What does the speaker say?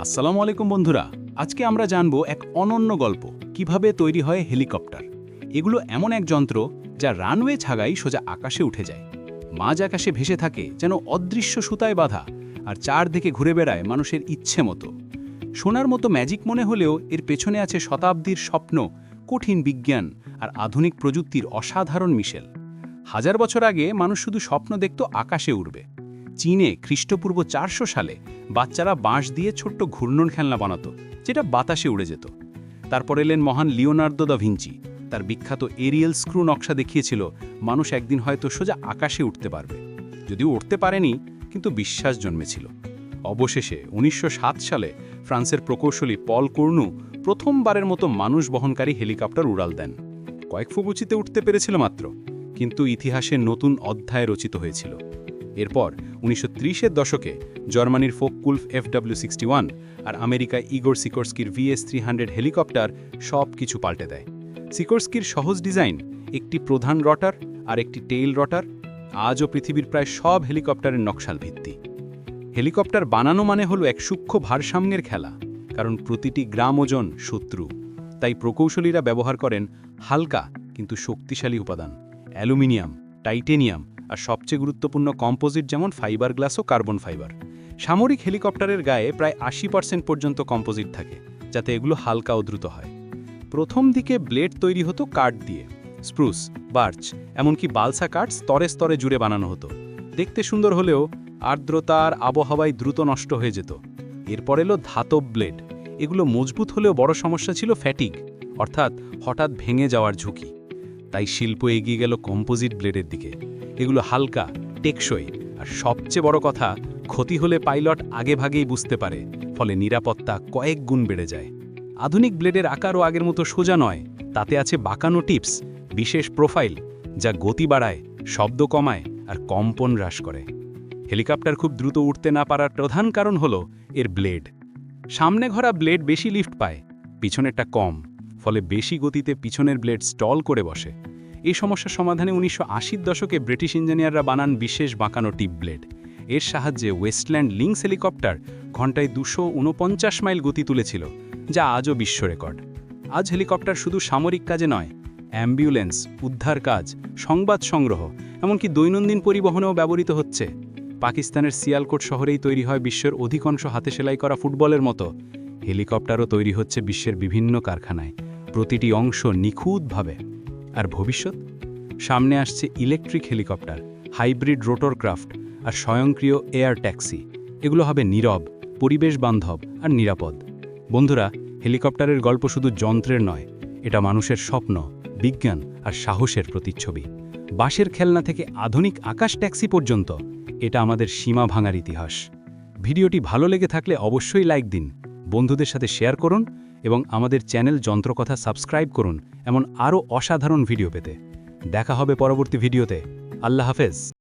আসসালামু আলাইকুম বন্ধুরা। আজকে আমরা জানব এক অনন্য গল্প, কীভাবে তৈরি হয় হেলিকপ্টার। এগুলো এমন এক যন্ত্র যা রানওয়ে ছাগাই সোজা আকাশে উঠে যায়। মাঝ আকাশে ভেসে থাকে যেন অদৃশ্য সুতায় বাঁধা আর চারদিকে ঘুরে বেড়ায় মানুষের ইচ্ছে মতো। সোনার মতো ম্যাজিক মনে হলেও এর পেছনে আছে শতাব্দীর স্বপ্ন, কঠিন বিজ্ঞান আর আধুনিক প্রযুক্তির অসাধারণ মিশেল। হাজার বছর আগে মানুষ শুধু স্বপ্ন দেখত আকাশে উড়বে। চীনে খ্রিস্টপূর্ব চারশো সালে বাচ্চারা বাঁশ দিয়ে ছোট্ট ঘূর্ণন খেলনা বানাতো, যেটা বাতাসে উড়ে যেত। তারপর এলেন মহান লিওনার্দো দা ভিঞ্চি। তার বিখ্যাত এরিয়েল স্ক্রু নকশা দেখিয়েছিল, মানুষ একদিন হয়তো সোজা আকাশে উঠতে পারবে। যদিও উঠতে পারেনি, কিন্তু বিশ্বাস জন্মেছিল। অবশেষে উনিশশো সাত সালে ফ্রান্সের প্রকৌশলী পল কুর্নু প্রথমবারের মতো মানুষ বহনকারী হেলিকপ্টার উড়াল দেন। কয়েক ফুবুচিতে উঠতে পেরেছিল মাত্র, কিন্তু ইতিহাসে নতুন অধ্যায় রচিত হয়েছিল। এরপর উনিশশো ত্রিশের দশকে জার্মানির Focke Wulf FW sixty one আর আমেরিকায় ইগোর সিকোর্স্কির ভিএস থ্রি হান্ড্রেড হেলিকপ্টার সব কিছু পাল্টে দেয়। সিকোর্স্কির সহজ ডিজাইন, একটি প্রধান রটার আর একটি টেইল রটার, আজও পৃথিবীর প্রায় সব হেলিকপ্টারের নকশাল ভিত্তি হেলিকপ্টার বানানো মানে হলো এক সূক্ষ্ম ভারসাম্যের খেলা, কারণ প্রতিটি গ্রাম ওজন শত্রু। তাই প্রকৌশলীরা ব্যবহার করেন হালকা কিন্তু শক্তিশালী উপাদান, অ্যালুমিনিয়াম, টাইটেনিয়াম আর সবচেয়ে গুরুত্বপূর্ণ কম্পোজিট যেমন ফাইবার গ্লাস ও কার্বন ফাইবার। সামরিক হেলিকপ্টারের গায়ে প্রায় আশি পার্সেন্ট পর্যন্ত কম্পোজিট থাকে, যাতে এগুলো হালকা ও দ্রুত হয়। প্রথম দিকে ব্লেড তৈরি হতো কাঠ দিয়ে, স্প্রুস, বার্চ, এমনকি বালসা কাঠ স্তরে স্তরে জুড়ে বানানো হতো। দেখতে সুন্দর হলেও আর্দ্রতার আবহাওয়ায় দ্রুত নষ্ট হয়ে যেত। এরপর এলো ধাতব ব্লেড। এগুলো মজবুত হলেও বড় সমস্যা ছিল ফ্যাটিগ, অর্থাৎ হঠাৎ ভেঙে যাওয়ার ঝুঁকি। তাই শিল্প এগিয়ে গেল কম্পোজিট ব্লেডের দিকে। এগুলো হালকা, টেকসই। আর সবচেয়ে বড় কথা, ক্ষতি হলে পাইলট আগে ভাগেই বুঝতে পারে, ফলে নিরাপত্তা কয়েক গুণ বেড়ে যায়। আধুনিক ব্লেডের আকারও আগের মতো সোজা নয়, তাতে আছে বাঁকানো টিপস, বিশেষ প্রোফাইল, যা গতি বাড়ায়, শব্দ কমায়, আর কম্পন হ্রাস করে। হেলিকপ্টার খুব দ্রুত উঠতে না পারার প্রধান কারণ হল এর ব্লেড। সামনে ঘোরা ব্লেড বেশি লিফট পায়, পিছনেরটা কম, ফলে বেশি গতিতে পিছনের ব্লেড স্টল করে বসে। এই সমস্যার সমাধানে উনিশশো আশির দশকে ব্রিটিশ ইঞ্জিনিয়াররা বানান বিশেষ বাঁকানো টিপ ব্লেড। এর সাহায্যে ওয়েস্টল্যান্ড লিংস হেলিকপ্টার ঘন্টায় দুশো মাইল গতি তুলেছিল, যা আজও বিশ্ব রেকর্ড। আজ হেলিকপ্টার শুধু সামরিক কাজে নয়, অ্যাম্বুলেন্স, উদ্ধার কাজ, সংবাদ সংগ্রহ, এমনকি দৈনন্দিন পরিবহনেও ব্যবহৃত হচ্ছে। পাকিস্তানের সিয়ালকোট শহরেই তৈরি হয় বিশ্বের অধিকাংশ হাতে সেলাই করা ফুটবলের মতো। হেলিকপ্টারও তৈরি হচ্ছে বিশ্বের বিভিন্ন কারখানায়। প্রতিটি অংশ নিখুঁতভাবে। আর ভবিষ্যৎ? সামনে আসছে ইলেকট্রিক হেলিকপ্টার, হাইব্রিড রোটরক্রাফট আর স্বয়ংক্রিয় এয়ার ট্যাক্সি। এগুলো হবে নীরব, পরিবেশ বান্ধব আর নিরাপদ। বন্ধুরা, হেলিকপ্টারের গল্প শুধু যন্ত্রের নয়, এটা মানুষের স্বপ্ন, বিজ্ঞান আর সাহসের প্রতিচ্ছবি। বাঁশের খেলনা থেকে আধুনিক আকাশ ট্যাক্সি পর্যন্ত, এটা আমাদের সীমা ভাঙার ইতিহাস। ভিডিওটি ভালো লেগে থাকলে অবশ্যই লাইক দিন, বন্ধুদের সাথে শেয়ার করুন এবং আমাদের চ্যানেল যন্ত্রকথা সাবস্ক্রাইব করুন, এমন আরও অসাধারণ ভিডিও পেতে। দেখা হবে পরবর্তী ভিডিওতে। আল্লাহ হাফেজ।